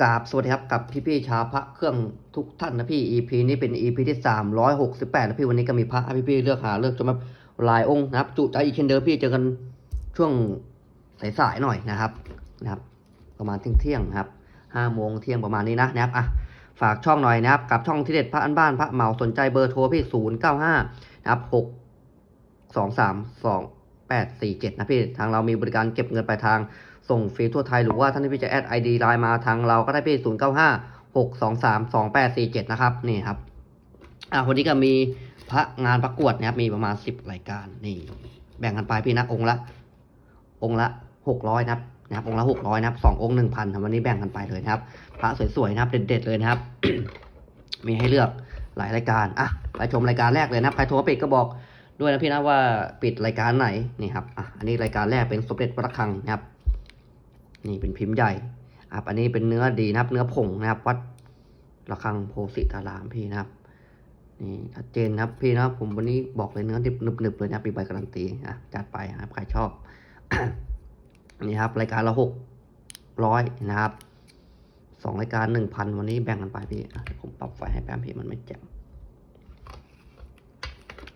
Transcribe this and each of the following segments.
กราบสวัสดีครับกับพี่พี่ๆชาวพระเครื่องทุกท่านนะพี่ EP นี้เป็น EP ที่สามร้อยหกสิบแปดนะพี่วันนี้ก็มีพระพี่พี่ๆเลือกหาเลือกจนแบบลายองค์นะครับ จุใจอีกเช่นเดิมพี่เจอกันช่วงสายๆหน่อยนะครับนะครับ ประมาณเที่ยงเที่ยงๆครับห้าโมงเที่ยงประมาณนี้นะนะครับอะฝากช่องหน่อยนะครับกับช่องที่เด็ดพระอันบ้านพระเหมาสนใจเบอร์โทรพี่ศูนย์เก้าห้านะครับหกสองสามสองแปดสี่เจ็ดนะพี่ทางเรามีบริการเก็บเงินปลายทาง ส่งฟรีทั่วไทยหรือว่าท่านที่พี่จะแอดไอดีไลน์มาทางเราก็ได้พี่ศูนย์เก้าห้าหกสองสามสองแปดสี่เจ็ดนะครับนี่ครับอะวันนี้ก็มีพระงานประกวดนะครับมีประมาณสิบรายการนี่ แบ่งกันไปพี่นะองค์ละ องค์ละหกร้อยนะครับนะครับองค์ละหกร้อยนะครับสององค์หนึ่งพันวันนี้แบ่งกันไปเลยนะครับ พระสวยๆนะครับ เด็ดๆเลยนะครับ มีให้เลือกหลายรายการอะไปชมรายการแรกเลยนะใครโทรปิดก็บอกด้วยนะพี่นะว่าปิดรายการไหนนี่ครับอะอันนี้รายการแรกเป็นสมเด็จพระระฆังนะครับ นี่เป็นพิมพ์ใหญ่ครับอันนี้เป็นเนื้อดีนะครับ เนื้อผงนะครับ วัดระฆังโพสิตารามพี่นะครับนี่ชัดเจนนะครับพี่นะครับผมวันนี้บอกเลยเนื้อดิบหนึบๆเลยนะครับมีใบการันตีอะจัดไปนะครับใครชอบนี่ครับ รายการละหกร้อยนะครับสองรายการหนึ่งพันวันนี้แบ่งกันไปพี่ผมปรับไฟให้แป๊บพี่มันไม่แจ่ม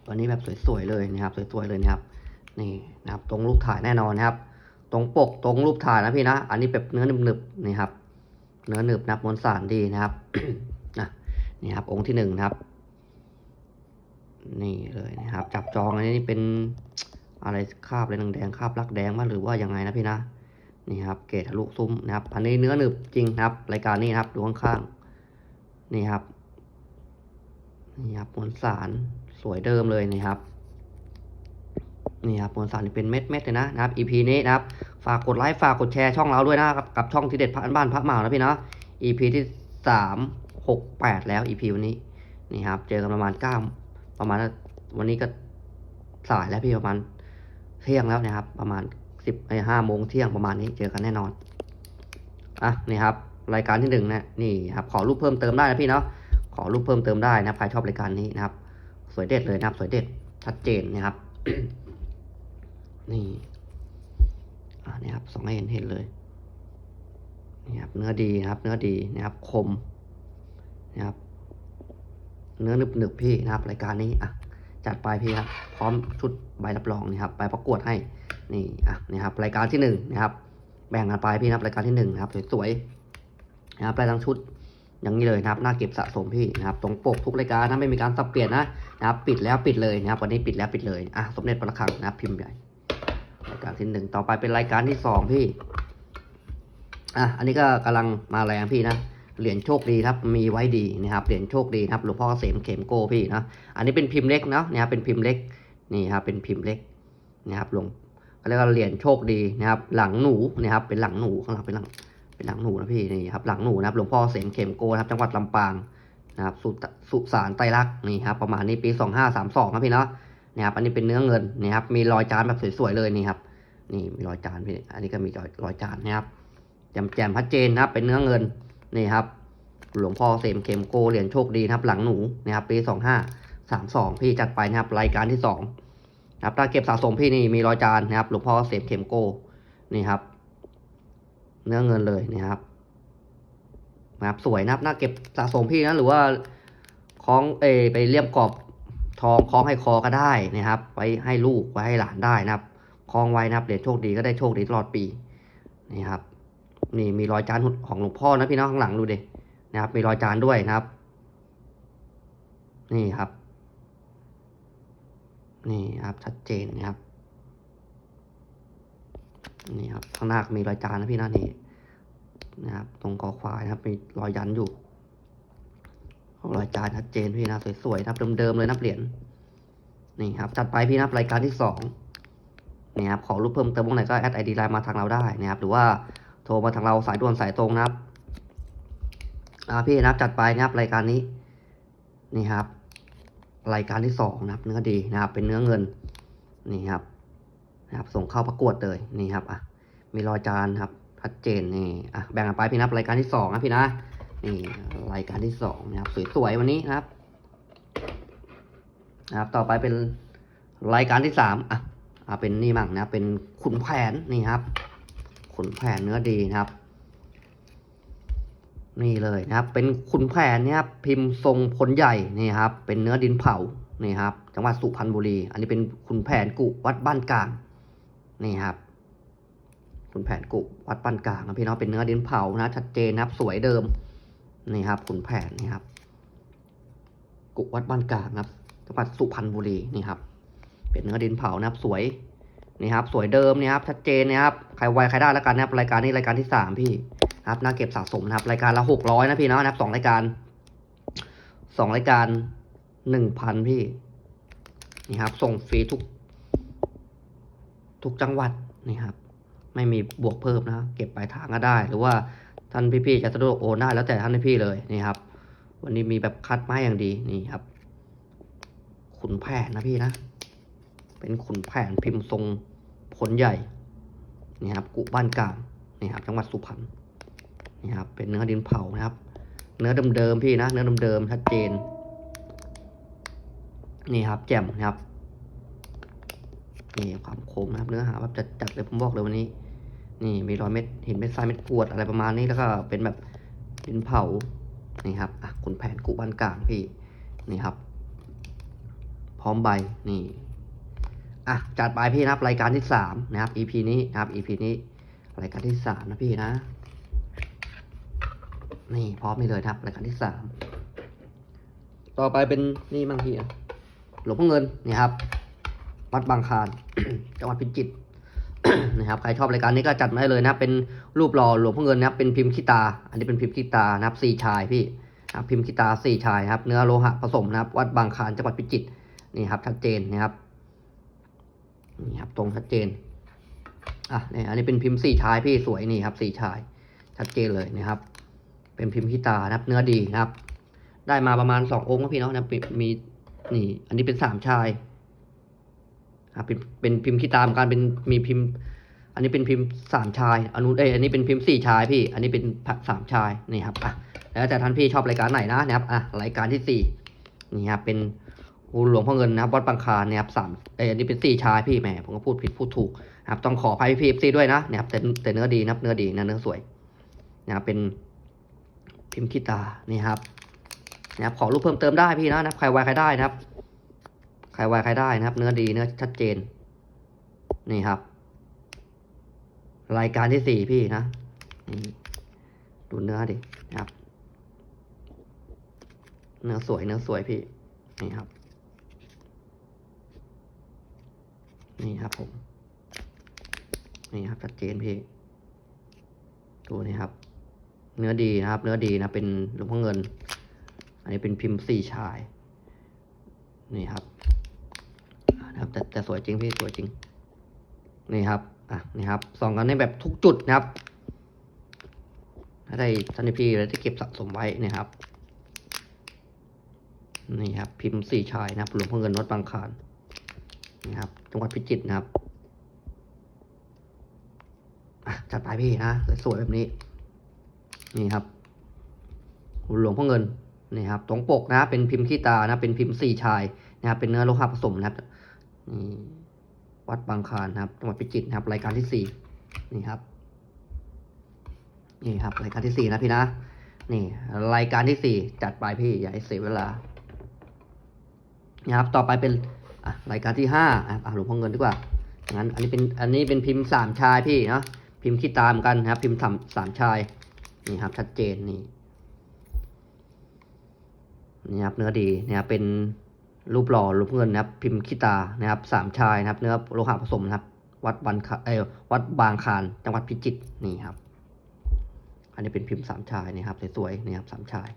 วันนี้แบบสวยๆเลยนะครับ สวยๆเลยนะครับ นี่นะครับ ตรงรูปถ่ายแน่นอนนะครับ รงปกตรงรูปถ่ายนะพี่นะ อันนี้แบบเนื้อหนึบๆนี่ครับ เนื้อหนึบนับมวลสารดีนะครับนะนี่ครับ องค์ที่หนึ่งนะครับ นี่เลยนะครับ จับจองอันนี้เป็นอะไรคาบอะไรแดงๆคาบรักแดงมาหรือว่ายังไงนะพี่นะนี่ครับ เกตทะลุซุ้มนะครับ อันนี้เนื้อหนึบจริงครับ รายการนี้นะครับดูข้างๆนี่ครับนี่ครับมวลสารสวยเดิมเลยนี่ครับ นี่ครับมวลสารนี่เป็นเม็ดเม็ดเลยนะนะครับ EP นี้นะครับ ฝากกดไลค์ฝากกดแชร์ช่องเราด้วยนะครับกับช่องที่เด็ดพันบ้านพระเหมานะพี่เนาะ EP ที่สามหกแปดแล้ว EP วันนี้นี่ครับ เจอกันประมาณเก้าประมาณวันนี้ก็สายแล้วพี่ประมาณเที่ยงแล้วนะครับ ประมาณสิบไอห้าโมงเที่ยงประมาณนี้เจอกันแน่นอนอะนี่ครับ รายการที่หนึ่งนะนี่ครับขอรูปเพิ่มเติมได้นะพี่เนาะขอรูปเพิ่มเติมได้นะใครชอบรายการนี้นะครับ สวยเด็ดเลยนะครับ สวยเด็ดชัดเจนนะครับ นี่ อ่านี่ครับสองให้เห็นเห็นเลย นี่ครับ เนื้อดีนะครับ เนื้อดีนะครับ คม นะครับ เนื้อหนึบหนึบๆพี่นะครับ รายการนี้ อะ จัดไปพี่ครับ พร้อมชุดใบรับรองนี่ครับ ใบประกวดให้ นี่ อะ นี่ครับ รายการที่หนึ่งนะครับ แบ่งกันไปพี่นะครับ รายการที่หนึ่งนะครับ สวยๆ นะครับได้ทั้งชุดอย่างนี้เลยนะครับน่าเก็บสะสมพี่นะครับตรงปกทุกรายการนะไม่มีการสับเปลี่ยนนะนะครับ ปิดแล้วปิดเลยนะครับวันนี้ปิดแล้วปิดเลยอะสมเด็จพระคังนะครับพิมพ์ใหญ่ รายการที่หนึ่งต่อไปเป็นรายการที่สองพี่ อะ อันนี้ก็กำลังมาแรงพี่นะ เหรียญโชคดีครับ มีไว้ดีนะครับ เหรียญโชคดีครับ หลวงพ่อเกษมเข็มโกพี่นะ อันนี้เป็นพิมพ์เล็กเนาะนะครับเป็นพิมพ์เล็ก นี่ครับ เป็นพิมพ์เล็กนะครับ หลวงเขาเรียกว่าเหรียญโชคดีนะครับ หลังหนูนะครับ เป็นหลังหนูข้างหลังเป็นหลัง เป็นหลังหนูนะพี่ นี่ครับ หลังหนูนะครับ หลวงพ่อเกษมเข็มโกนะครับ จังหวัดลำปางนะครับ สุสุสานไตรลักษณ์นี่ครับ ประมาณนี้ปีสองห้าสามสองครับพี่เนาะ นะครับ อันนี้เป็นเนื้อเงินนี่ครับ มีรอยจานแบบสวยๆเลยนี่ครับ นี่มีรอยจานพี่ อันนี้ก็มีรอยรอยจานนะครับแจ่มแจ่มชัดเจนนะครับ เป็นเนื้อเงินนี่ครับ หลวงพ่อเสมเข็มโกเหรียญโชคดีนะครับ หลังหนูนะครับ ปีสองห้าสามสองพี่จัดไปนะครับ รายการที่สองนะครับถ้าเก็บสะสมพี่นี่มีรอยจานนะครับ หลวงพ่อเสมเข็มโกนี่ครับ เนื้อเงินเลยนี่ครับนะครับสวยนะครับน่าเก็บสะสมพี่นะหรือว่าคล้องเอไปเลี่ยมกรอบ ทองคล้องให้คอก็ได้นะครับ ไว้ให้ลูกไว้ให้หลานได้นะครับคล้องไว้นะครับเดี๋ยวโชคดีก็ได้โชคดีตลอดปีนี่ครับ นี่มีรอยจานของหลวงพ่อนะพี่น้องข้างหลังดูดินะครับ มีรอยจานด้วยนะครับ นี่ครับ นี่ครับชัดเจนนะครับนี่ครับข้างหน้ามีรอยจานนะพี่นะนี่นะครับ ตรงคอควายนะครับ มีรอยยันอยู่ รอยจานชัดเจนพี่นะสวยๆนะครับเดิมๆเลยนะเหรียญนี่ครับจัดไปพี่นะครับรายการที่สองนี่ครับขอรูปเพิ่มเติมตรงไหนก็แอดไอดีไลน์มาทางเราได้นะครับหรือว่าโทรมาทางเราสายด่วนสายตรงนะครับอ่าพี่นะครับจัดไปนะครับรายการนี้นี่ครับ รายการที่สองนะครับ เนื้อดีนะครับ เป็นเนื้อเงินนี่ครับนะครับ ส่งเข้าประกวดเลยนี่ครับอะมีรอยจานครับชัดเจนนี่อะแบ่งกันไปพี่นะครับรายการที่สองนะพี่นะ นี่รายการที่สองนะครับสวยๆวันนี้นะครับนะครับ ต่อไปเป็นรายการที่สามอะอ่าเป็นนี่มั่งนะเป็นขุนแผนนี่ครับ ขุนแผนเนื้อดีนะครับ นี่เลยนะครับ เป็นขุนแผนเนี่ยครับพิมพ์ทรงพลใหญ่นี่ครับ เป็นเนื้อดินเผานี่ครับ จังหวัดสุพรรณบุรี อันนี้เป็นขุนแผนกุวัดบ้านกลางนี่ครับขุนแผนกุวัดบ้านกลางนะพี่น้องเป็นเนื้อดินเผานะชัดเจนนะครับ สวยเดิม นี่ครับขุนแผนนี่ครับ กุวัดบ้านกลางครับจังหวัดสุพรรณบุรีนี่ครับ เป็นเนื้อดินเผานะครับ สวยนี่ครับ สวยเดิมนี่ครับชัดเจนนะครับใครไวใครได้แล้วกันนะครับรายการนี้รายการที่สามพี่ครับน่าเก็บสะสมนะครับ รายการละหกร้อยนะพี่เนาะนะครับสองรายการสองรายการหนึ่งพันพี่นี่ครับ ส่งฟรีทุก ทุกจังหวัดนี่ครับ ไม่มีบวกเพิ่มนะ เก็บปลายทางก็ได้ หรือว่า ท่านพี่ๆจะสะดวกโอนได้แล้วแต่ท่านพี่เลยนี่ครับ วันนี้มีแบบคัดไม้อย่างดีนี่ครับ ขุนแผนนะพี่นะ เป็นขุนแผนพิมพ์ทรงผลใหญ่นี่ครับกุบ้านกลางนี่ครับจังหวัดสุพรรณนี่ครับเป็นเนื้อดินเผานะครับ เนื้อเดิมๆพี่นะ เนื้อเดิมๆชัดเจน นี่ครับ แจ่มนะครับนี่ความคมนะครับ เนื้อหาแบบจัดๆเลยผมบอกเลยวันนี้ นี่มีรอยเม็ดเห็นเม็ดทรายเม็ดกรวดอะไรประมาณนี้แล้วก็เป็นแบบดินเผานี่ครับอะขุนแผนกุบ้านกลางพี่นี่ครับ พร้อมใบนี่อะจัดไปพี่นะครับรายการที่สามนะครับ EP นี้นะครับ EP นี้รายการที่สามนะพี่นะ นี่พร้อมนี่เลยครับรายการที่สามต่อไปเป็นนี่มั่งพี่หลวงพ่อเงินนี่ครับวัดบางคานจังหวัดพิจิตร นะครับใครชอบรายการนี้ก็จัดมาได้เลยนะเป็นรูปหล่อหลวงพ่อเงินนะครับเป็นพิมพ์ขีตา อันนี้เป็นพิมพ์ขีตานะครับสี่ชายพี่นะพิมพ์ขีตาสี่ชายครับ เนื้อโลหะผสมนะครับ วัดบางคานจังหวัดพิจิตรนี่ครับชัดเจนนะครับนี่ครับตรงชัดเจนอะนี่อันนี้เป็นพิมพ์สี่ชายพี่สวยนี่ครับสี่ชาย ชัดเจนเลยนะครับ เป็นพิมพ์ขีตานะครับ เนื้อดีนะครับ ได้มาประมาณสององค์พี่เนาะนะมีนี่ อันนี้เป็นสามชาย เป็นเป็นพิมพ์ขี้ตามการเป็นมีพิมพ์ อันนี้เป็นพิมพ์สามชายอันนู้นเอ้ยอันนี้เป็นพิมพ์สี่ชายพี่ อันนี้เป็นสามชายนี่ครับอะแล้วแต่ท่านพี่ชอบรายการไหนนะนะครับอะรายการที่สี่นี่ครับเป็นหลวงพ่อเงินนะครับวัดบางคลานนะครับสามเอ้ยอันนี้เป็นสี่ชายพี่แหมผมก็พูดผิดพูดถูกครับต้องขออภัยพี่พี่ด้วยนะนะครับแต่แต่เนื้อดีนะครับเนื้อดีนะเนื้อสวยนะครับเป็นพิมพ์ขี้ตานี่ครับนะครับขอรูปเพิ่มเติมได้พี่นะนะครับใครไวใครได้นะครับ ใครไวใครได้นะครับ เนื้อดีเนื้อชัดเจน นี่ครับ รายการที่สี่พี่นะนี่ดูเนื้อดินะครับ เนื้อสวยเนื้อสวยพี่ นี่ครับ นี่ครับผม นี่ครับชัดเจนพี่ ดูนี่ครับ เนื้อดีนะครับ เนื้อดีนะเป็นหลวงพ่อเงิน อันนี้เป็นพิมพ์สี่ชาย นี่ครับ นะครับแต่แต่สวยจริงพี่สวยจริง นี่ครับ อะนี่ครับส่องกันในแบบทุกจุดนะครับ ถ้าได้ท่านพี่แล้วจะเก็บสะสมไว้นะครับ นี่ครับ พิมพ์สี่ชายนะครับหลวงพ่อเงินวัดบางคานนี่ครับ จังหวัดพิจิตรนะครับอะจัดไปพี่นะสวยแบบนี้ นี่ครับหลวงพ่อเงินนี่ครับตรงปกนะ เป็นพิมพ์ขี้ตานะ เป็นพิมพ์สี่ชายนะครับเป็นเนื้อโลหะผสมนะครับ นี่วัดบางคานครับจังหวัดพิจิตรนะครับ รายการที่สี่นี่ครับ นี่ครับ รายการที่สี่นะพี่นะ นี่ รายการที่สี่จัดไปพี่อย่าให้เสียเวลานะครับ ต่อไปเป็นอะรายการที่ห้าอะหลวงพ่อเงินดีกว่างั้นอันนี้เป็นอันนี้เป็นพิมพ์สามชายพี่เนาะพิมพ์ขี้ตามกันนะครับ พิมพ์สามสามชายนี่ครับ ชัดเจนนี่นี่ครับเนื้อดีนะครับเป็น รูปหล่อรูปเงินนะครับ พิมพ์ขี้ตานะครับสามชายนะครับ เนื้อโลหะผสมนะครับ วัดบันคาเออวัดบางคารจังหวัดพิจิตรนี่ครับ อันนี้เป็นพิมพ์สามชายนี่ครับสวยๆนี่ครับสามชาย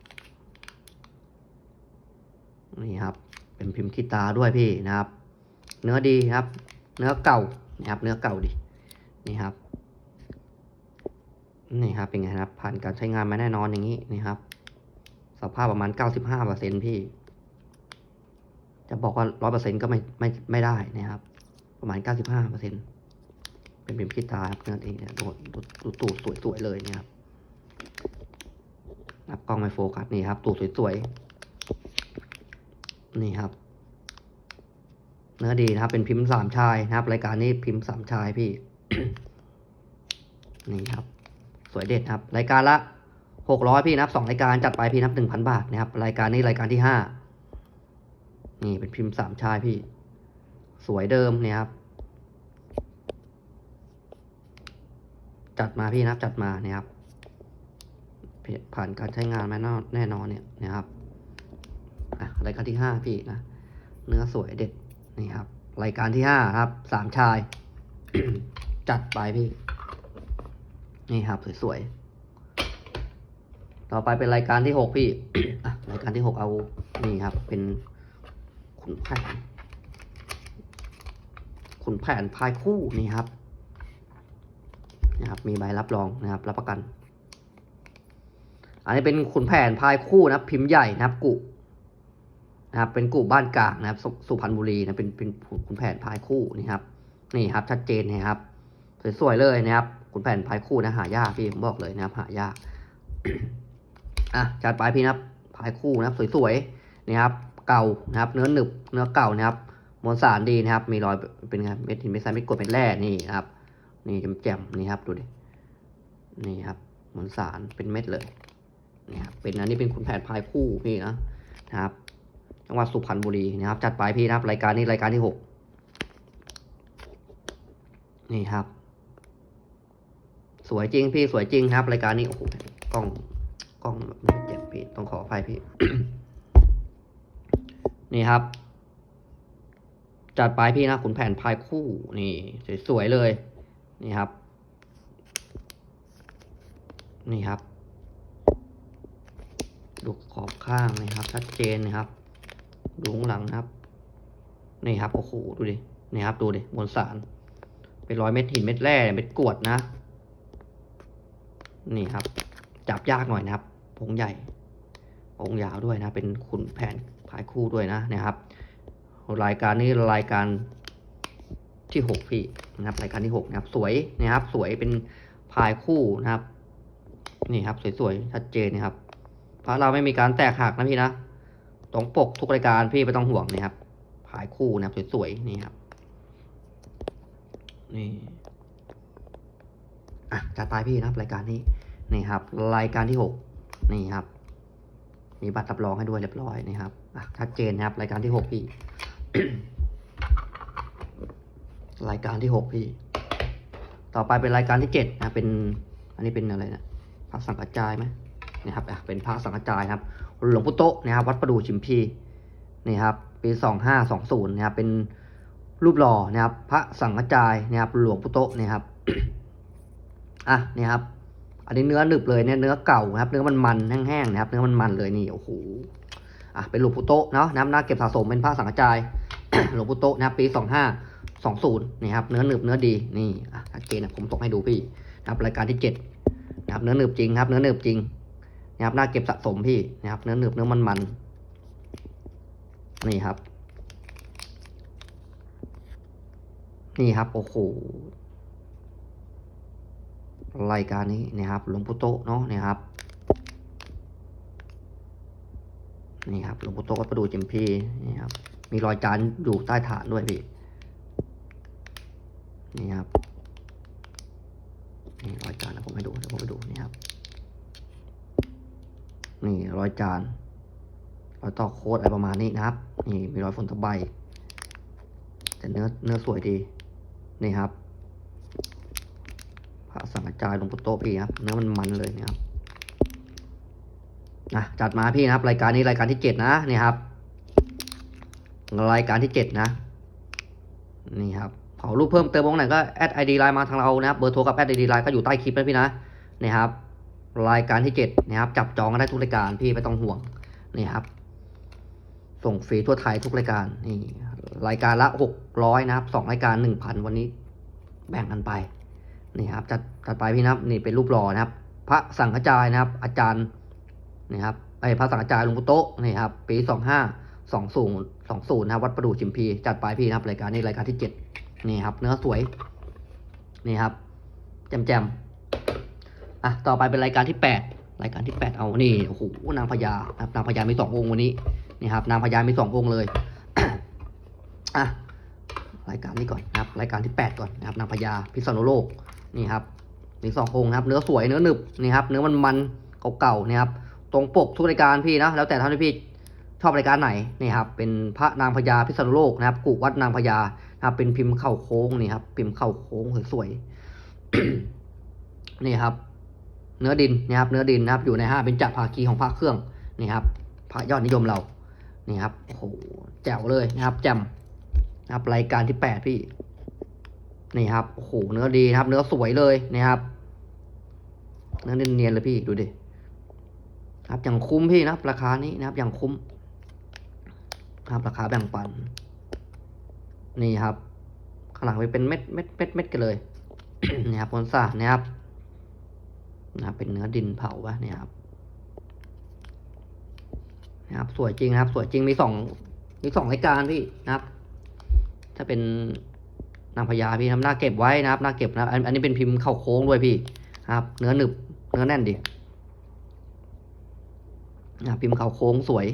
นี่ครับ เป็นพิมพ์ขี้ตาด้วยพี่นะครับ เนื้อดีครับ เนื้อเก่านะครับ เนื้อเก่าดินี่ครับนี่ครับเป็นไงครับ ผ่านการใช้งานมาแน่นอนอย่างนี้นี่ครับ สภาพประมาณเก้าสิบห้าเปอร์เซ็นพี่ จะบอกว่าร้อยเปอร์เซ็นก็ไม่ไม่ไม่ได้นะครับ ประมาณเก้าสิบห้าเปอร์เซ็นเป็นพิมพ์ขี้ตาครับเนื้อดีเนี่ยดูดูดูตูดสวยๆเลยนี่ยครับรับกล้องไมโฟกัสนี่ครับ ตูดสวยๆนี่ครับ เนื้อดีนะครับ เป็นพิมพ์สามชายนะครับ รายการนี้พิมพ์สามชายพี่นี่ครับ สวยเด็ดครับ รายการละหกร้อยพี่นับสองรายการจัดไปพี่นับหนึ่งพันบาทนะครับ รายการนี้รายการที่ห้า นี่เป็นพิมพ์สามชายพี่ สวยเดิมเนี่ยครับ จัดมาพี่นับจัดมาเนี่ยครับ ผ่านการใช้งานมาแน่แน่นอนเนี่ยนะครับอะรายการที่ห้าพี่นะ เนื้อสวยเด็ดนี่ครับ รายการที่ห้าครับสามชาย จัดไปพี่ นี่ครับสวยๆต่อไปเป็นรายการที่หกพี่อะรายการที่หกเอานี่ครับ เป็น ขุนแผน ขุนแผนพายคู่นี่ครับนะครับ มีใบรับรองนะครับ รับประกัน อันนี้เป็นขุนแผนพายคู่นะพิมพ์ใหญ่นะครับ กุนะครับเป็นกุบ้านกลางนะครับสุสุพรรณบุรีนะเป็นเป็นขุนแผนพายคู่นี่ครับ นี่ครับ ชัดเจนนะครับสวยๆเลยนะครับขุนแผนพายคู่นะหายากพี่ผมบอกเลยนะครับ หายากอะจัดไปพี่นะครับพายคู่นะครับ สวยๆนี่ครับ เก่านะครับ เนื้อหนึบเนื้อเก่านะครับมวลสารดีนะครับ มีรอยเป็นเม็ดหินเม็ดทรายเม็ดกดเม็ดแร่นี่นะครับ นี่แจ่มๆนี่ครับดูดินี่ครับมวลสารเป็นเม็ดเลยนี่ครับเป็นอันนี้เป็นขุนแผนพายคู่พี่นะนะครับจังหวัดสุพรรณบุรีนะครับ จัดไปพี่นะครับ รายการนี้รายการที่หกนี่ครับ สวยจริงพี่สวยจริงครับ รายการนี้โอ้โหกล้องกล้องไม่เจ็บพี่ต้องขออภัยพี่ นี่ครับ จัดไปพี่นะขุนแผนพายคู่นี่สวยๆเลย นี่ครับ นี่ครับ ดูขอบข้างนะครับ ชัดเจนนะครับ ดูข้างหลังนะครับ นี่ครับ โอ้โห ดูดิ นี่ครับ ดูดิมวลสาร เป็นร้อยเม็ดหินเม็ดแร่เม็ดกรวดนะ นี่ครับ จับยากหน่อยนะครับพงใหญ่องค์ยาวด้วยนะ เป็นขุนแผน พายคู่ด้วยนะนะครับ รายการนี้รายการที่หกพี่นะครับ รายการที่หกนะครับ สวยนะครับ สวยเป็นพายคู่นะครับ นี่ครับ สวยๆชัดเจนนะครับเพราะเราไม่มีการแตกหักนะพี่นะตรงปกทุกรายการพี่ไม่ต้องห่วงนะครับพายคู่นะครับสวยๆนี่ครับ นี่อะจัดไปพี่นะครับ รายการนี้นี่ครับ รายการที่หกนี่ครับมีบัตรรับรองให้ด้วยเรียบร้อยนี่ครับ ชัดเจนนะครับ รายการที่หกพี่ รายการที่หกพี่ ต่อไปเป็นรายการที่เจ็ดนะเป็น อันนี้เป็นอะไรนะพระสังกัจจายไหมนี่ครับอะเป็นพระสังกัจจายครับหลวงปู่โตนะครับ วัดประดู่ชิมพีนี่ครับปีสองห้าสองศูนย์นะครับ เป็นรูปหล่อนะครับ พระสังกัจจายนะครับ หลวงปู่โตนี่ครับอะนี่ครับ อันนี้เนื้อหนึบเลยเนี่ยเนื้อเก่าครับ เนื้อมันมันแห้งๆนะครับ เนื้อมันมันเลยนี่โอ้โห อะเป็นหลวงปู่โตเนาะน้ำหน้าเก็บสะสมเป็นผ้าสังกะจายหลวงปู่โตนะครับปีสองห้าสองศูนย์นี่ครับเนื้อหนึบเนื้อดีนี่อะชัดเจนนะผมส่งให้ดูพี่นะครับรายการที่เจ็ดนะครับเนื้อหนึบจริงครับ เนื้อหนึบจริงนะครับหน้าเก็บสะสมพี่นะครับเนื้อหนึบเนื้อมันมันๆนี่ครับ นี่ครับโอ้โหรายการนี้นะครับหลวงปู่โตเนาะนี่ครับ นี่ครับหลวงปู่โตะวัดประดูจิมพีนี่ครับ มีรอยจานอยู่ใต้ฐานด้วยพี่นี่ครับนี่รอยจานนะผมให้ดูเดี๋ยวผมให้ดูนี่ครับ นี่รอยจานรอยต่อโคดอะไรประมาณนี้นะครับ นี่มีรอยฝนตะไบแต่เนื้อเนื้อสวยดีนี่ครับพระสังฆจายหลวงปู่โตพี่ครับเนื้อมันมันเลยนะครับ นะจัดมาพี่นะครับ รายการนี้รายการที่เจ็ดนะนี่ครับ รายการที่เจ็ดนะ นี่ครับเผารูปเพิ่มเติมตรงไหนก็แอดไอดีไลน์มาทางเรานะครับเบอร์โทรกับแอดไอดีไลน์ก็อยู่ใต้คลิปนะพี่นะนี่ครับ รายการที่เจ็ดนะครับจับจองกันได้ทุกรายการพี่ไม่ต้องห่วงนี่ครับ ส่งฟรีทั่วไทยทุกรายการนี่รายการละหกร้อยนะครับสองรายการหนึ่งพันวันนี้ แบ่งกันไปนี่ครับจัดจัดไปพี่นะครับ นี่เป็นรูปหล่อนะครับ พระสังฆจายนะครับ อาจารย์ นี่ครับไอพระสังฆจายหลวงปู่โตะนี่ครับปีสองห้าสองศูนย์สองศูนย์นะครับวัดประดู่ชิมพีจัดไปพี่นะครับรายการนี้รายการที่เจ็ดนี่ครับ เนื้อสวย นี่ครับแจมแจมๆอะต่อไปเป็นรายการที่แปดรายการที่แปดเอานี่โอ้โหนางพญานะครับนางพญามีสององค์วันนี้นี่ครับนางพญามีสององค์เลยอะรายการนี้ก่อนนะครับ รายการที่แปดก่อนนะครับนางพญาพิษณุโลกนี่ครับมีสององค์นะครับ เนื้อสวยเนื้อหนึบนี่ครับ เนื้อมันมันเก่าๆนี่ครับ ตรงปกทุกรายการพี่นะ แล้วแต่ท่านพี่ชอบรายการไหนนี่ครับเป็นพระนางพญาพิษณุโลกนะครับกุวัดนางพญานะครับเป็นพิมพ์เข่าโค้งนี่ครับพิมพ์เข่าโค้งสวยๆนี่ครับ เนื้อดินนะครับ เนื้อดินนะครับ อยู่ในห้าเป็นจักรภาคีของพระเครื่องนี่ครับพระยอดนิยมเรานี่ครับโอ้โหแจ๋วเลยนะครับแจ่มนะครับรายการที่แปดพี่นี่ครับโอ้โหเนื้อดีนะครับ เนื้อสวยเลยนะครับเนื้อเนียนๆเลยพี่ดูดิ ครับอย่างคุ้มพี่นะครับ ราคานี้นะครับ อย่างคุ้มครับราคาแบ่งปัน นี่ครับ ข้างหลังไปเป็นเม็ดเม็ดเม็ดเม็ดกันเลยนี่ครับผลสาดนะครับนะครับเป็นเนื้อดินเผาวะเนี่ยครับนะครับ สวยจริงนะครับ สวยจริงมีสองมีสองรายการพี่นะครับ ถ้าเป็นนางพญาพี่ทำหน้าเก็บไว้นะครับหน้าเก็บนะอันอันนี้เป็นพิมพ์เข้าโค้งด้วยพี่ ครับ เนื้อหนึบเนื้อแน่นดินะครับ พิมพ์เขาโค้งสวย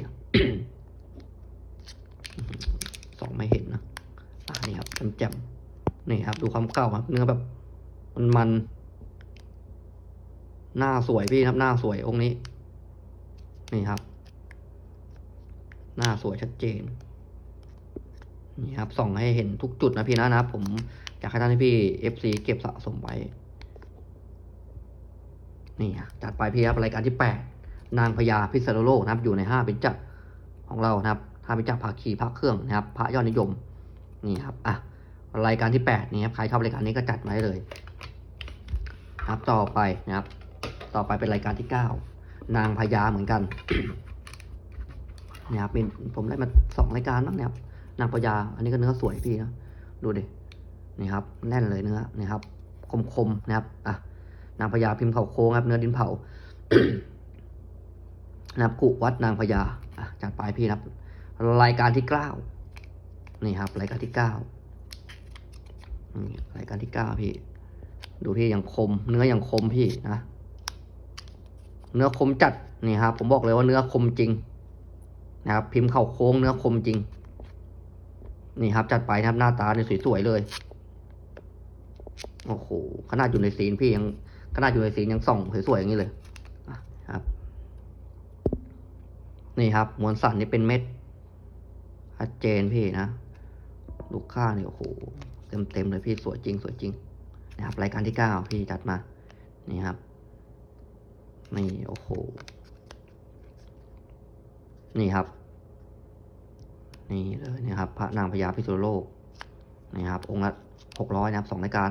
สองไม่เห็นนะอ่านี่ครับแจ่มๆนี่ครับ ดูความเก่าครับ เนื้อแบบมันมัน หน้าสวยพี่ครับ หน้าสวยองค์นี้ นี่ครับ หน้าสวยชัดเจน นี่ครับ ส่องให้เห็นทุกจุดนะพี่นะนะครับ ผมอยากให้ท่านพี่ FC เก็บสะสมไว้ นี่อะจัดไปพี่ครับรายการที่แปด นางพญาพิษณุโลกนะครับ อยู่ในห้าเป็นจักรของเรานะครับห้าเป็นจักรภาคีพระเครื่องนะครับ พระยอดนิยมนี่ครับอะรายการที่แปดนี่ครับใครชอบรายการนี้ก็จัดมาได้เลยครับต่อไปนะครับ ต่อไปเป็นรายการที่เก้านางพญาเหมือนกันนี่ครับเป็นผมได้มาสองรายการบ้างเนี่ยครับ นางพญาอันนี้ก็เนื้อสวยพี่นะดูดินี่ครับแน่นเลยเนื้อนี่ครับ คมๆนะครับอะนางพญาพิมพ์เผาโค้งครับ เนื้อดินเผา นะครับกุวัดนางพญาจัดไปพี่นะครับ รายการที่เก้านี่ครับ รายการที่เก้ารายการที่เก้าพี่ ดูพี่อย่างคม เนื้ออย่างคมพี่นะ เนื้อคมจัดนี่ครับ ผมบอกเลยว่าเนื้อคมจริง นะครับ พิมพ์เข่าโค้งเนื้อคมจริง นี่ครับ จัดไปนะครับหน้าตาเนี่ยสวยๆเลยโอ้โหขนาดอยู่ในซีนพี่ยังขนาดอยู่ในซีนยังส่องสวยๆอย่างนี้เลยอะครับ นี่ครับมวลสันนี่เป็นเม็ดชัดเจนพี่นะ ลูกข้างนี่ยโอ้โหเต็มๆเลยพี่สวยจริงสวยจริงนะครับรายการที่เก้าพี่จัดมา นี่ครับ นี่โอ้โห นี่ครับ นี่เลยนะครับ พระนางพญาพิษณุโลกนี่ครับ องค์ละหกร้อยนะครับสองรายการ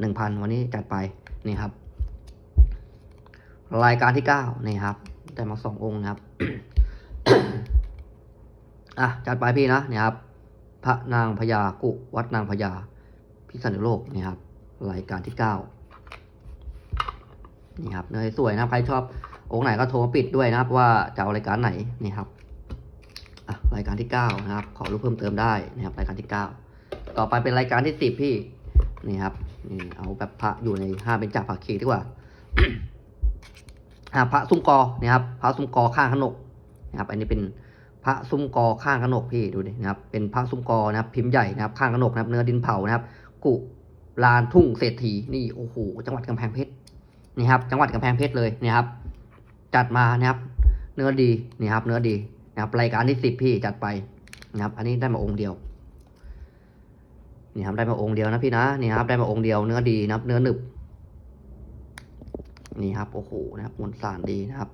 หนึ่งพันวันนี้จัดไปนี่ครับ รายการที่เก้านี่ครับได้มาสององค์นะครับ อะจัดไปพี่นะเนี่ยครับ พระนางพญากุวัดนางพญาพิษณุโลกนี่ครับรายการที่เก้านี่ครับเนื้อสวยนะใครชอบองค์ไหนก็โทรมาปิดด้วยนะครับว่าจะเอารายการไหนนี่ครับอะรายการที่เก้านะครับ ขอรู้เพิ่มเติมได้นะครับรายการที่เก้าต่อไปเป็นรายการที่สิบพี่นี่ครับนี่เอาแบบพระอยู่ในห้าเป็นจักรภาคีดีกว่าอ่าพระซุ้มกอเนี่ยครับพระซุ้มกอข้างขนกนะครับ อันนี้เป็น พระซุ้มกอข้างขนกพี่ดูดินะครับ เป็นพระซุ้มกอนะครับ พิมพ์ใหญ่นะครับ ข้างขนกนะครับ เนื้อดินเผานะครับ กุลานทุ่งเศรษฐีนี่โอ้โหจังหวัดกำแพงเพชรนี่ครับ จังหวัดกำแพงเพชรเลยนี่ครับ จัดมานะครับ เนื้อดีนี่ครับ เนื้อดีนะครับรายการที่สิบพี่จัดไปนะครับ อันนี้ได้มาองค์เดียวนี่ครับได้มาองค์เดียวนะพี่นะนี่ครับ ได้มาองค์เดียวเนื้อดีนะครับ เนื้อหนึบนี่ครับโอ้โหนะครับมวลสารดีนะครับ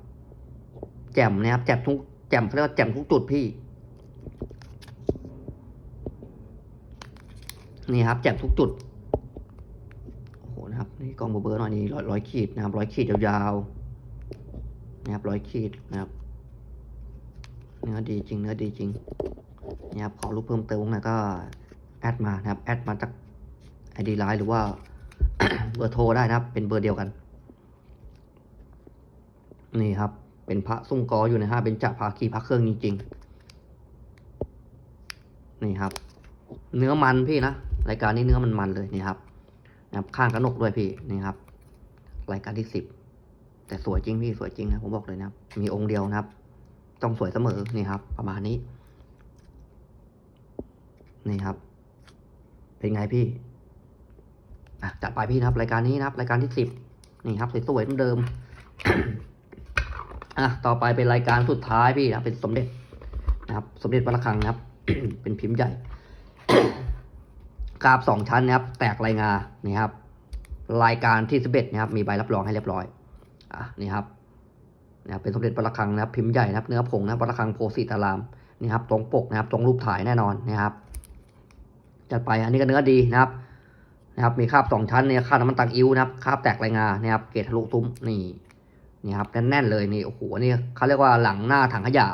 แจ่มนะครับแจ่มทุก แจ่มเขาเรียกว่าแจ่มทุกจุดพี่ นี่ครับ แจ่มทุกจุดโอ้โหนะครับ นี่กองเบอร์หน่อยนี่ร้อยร้อยขีดนะครับร้อยขีดยาวๆนะครับร้อยขีดนะครับเนื้อดีจริงเนื้อดีจริงนี่ครับขอรูปเพิ่มเติมนะก็แอดมานะครับแอดมาจากไอดีไลน์หรือว่าเบอร์โทรได้นะครับ เป็นเบอร์เดียวกัน นี่ครับ เป็นพระซุ้มกออยู่ในห้าเป็นจักรภาคีพระเครื่องจริงๆนี่ครับ เนื้อมันพี่นะรายการนี้เนื้อมันมันเลยนี่ครับนะครับข้างกระหนกด้วยพี่นี่ครับ รายการที่สิบแต่สวยจริงพี่สวยจริงนะผมบอกเลยนะครับ มีองค์เดียวนะครับ ต้องสวยเสมอนี่ครับ ประมาณนี้ นี่ครับ เป็นไงพี่อะจัดไปพี่นะครับ รายการนี้นะครับ รายการที่สิบนี่ครับสวยๆเหมือนเดิม อะต่อไปเป็นรายการสุดท้ายพี่นะเป็นสมเด็จนะครับ สมเด็จวัดระฆังนะครับ เป็นพิมพ์ใหญ่กราบสองชั้นนะครับ แตกรายงานี่ครับ รายการที่สิบเอ็ดนะครับ มีใบรับรองให้เรียบร้อย อะนี่ครับนะครับเป็นสมเด็จวัดระฆังนะครับ พิมพ์ใหญ่นะครับ เนื้อผงนะครับวัดระฆังโพสิตารามนี่ครับตรงปกนะครับ ตรงรูปถ่ายแน่นอนนะครับจัดไปอันนี้ก็เนื้อดีนะครับนะครับ มีคราบสองชั้นเนี่ยคราบน้ำมันตังอิ้วนะครับคราบแตกรายงานะครับ เกรดทะลุซุ้มนี่ นี่ครับแน่นๆเลยนี่โอ้โหนี่เขาเรียกว่าหลังหน้าถังขยะ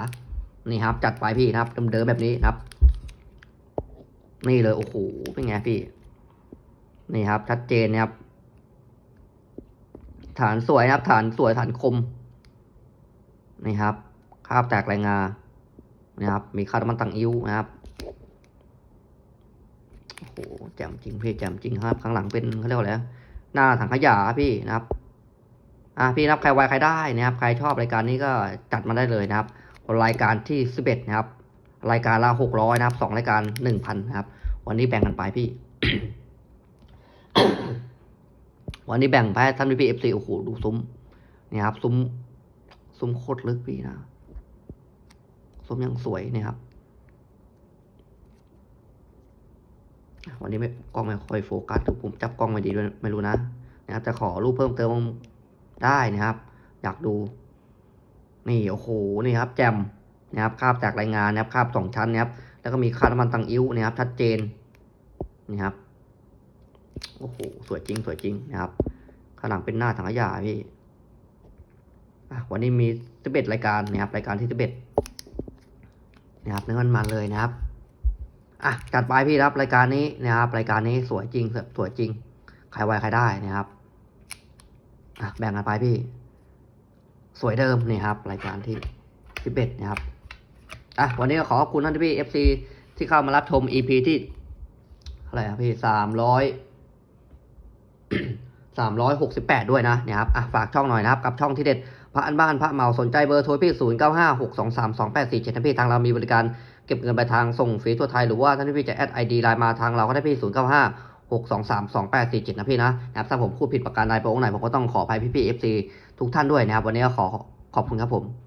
นี่ครับ จัดไปพี่นะครับเดิมๆแบบนี้นะครับ นี่เลยโอ้โหเป็นไงพี่ นี่ครับ ชัดเจนนะครับ ฐานสวยนะครับ ฐานสวยฐานคม นี่ครับคาบแตกรายงานะครับ มีคราบน้ำมันตังอิ้วนะครับโอ้โหแจ่มจริงพี่แจ่มจริงครับ ข้างหลังเป็นเขาเรียกว่าอะไรหน้าถังขยะพี่นะครับ อะพี่นะครับใครไวใครได้นะครับ ใครชอบรายการนี้ก็จัดมาได้เลยนะครับ รายการที่สิบเอ็ดนะครับ รายการละหกร้อยนะครับสองรายการหนึ่งพันนะครับ วันนี้แบ่งกันไปพี่ วันนี้แบ่งไปท่านพี่พีเอฟซีโอ้โหดูซุ้มนี่ครับ ซุ้ม ซุ้มโคตรลึกพี่นะซุ้มยังสวยนี่ครับ วันนี้ไม่กล้องไม่ค่อยโฟกัสคือผมจับกล้องไม่ดีด้วยไม่รู้นะนะครับจะขอรูปเพิ่มเติม ได้นะครับ อยากดู นี่โอ้โหนี่ครับ แจมนะครับคาบจากรายงานนะครับคาบสองชั้นนะครับ แล้วก็มีคาบน้ำมันตังอิ้วนะครับ ชัดเจนนี่ครับโอ้โหสวยจริง สวยจริงนะครับข้างหลังเป็นหน้าถังขยะพี่วันนี้มีสิบเอ็ดรายการนะครับรายการที่สิบเอ็ดนะครับเนื้อมันมาเลยนะครับอะจัดไปพี่ครับรายการนี้นะครับ รายการนี้สวยจริงสวยจริง ใครไวใครได้นะครับ อะแบ่งกันไปพี่ สวยเดิมนี่ครับ รายการที่สิบเอ็ดนะครับอะวันนี้ก็ขอขอบคุณท่านพี่เอฟซีที่เข้ามารับชม EP ที่อะไรครับพี่สามร้อยสามร้อยหกสิบแปดด้วยนะเนี่ยครับอะฝากช่องหน่อยนะครับ กับช่องที่เด็ดพระอันบ้านพระเมาสนใจเบอร์โทรพี่ศูนย์เก้าห้าหกสองสามสองแปดสี่เจ็ดนะพี่ทางเรามีบริการเก็บเงินปลายทางส่งฟรีทั่วไทยหรือว่าท่านพี่จะแอดไอดีไลน์มาทางเราก็ได้พี่ศูนย์เก้าห้า หกสองสามสองแปดสี่เจ็ดนะพี่นะนะครับถ้าผมพูดผิดประการใดประองค์ไหนผมก็ต้องขออภัยพี่พี่เอฟซีทุกท่านด้วยนะครับ วันนี้ก็ขอขอบคุณครับผม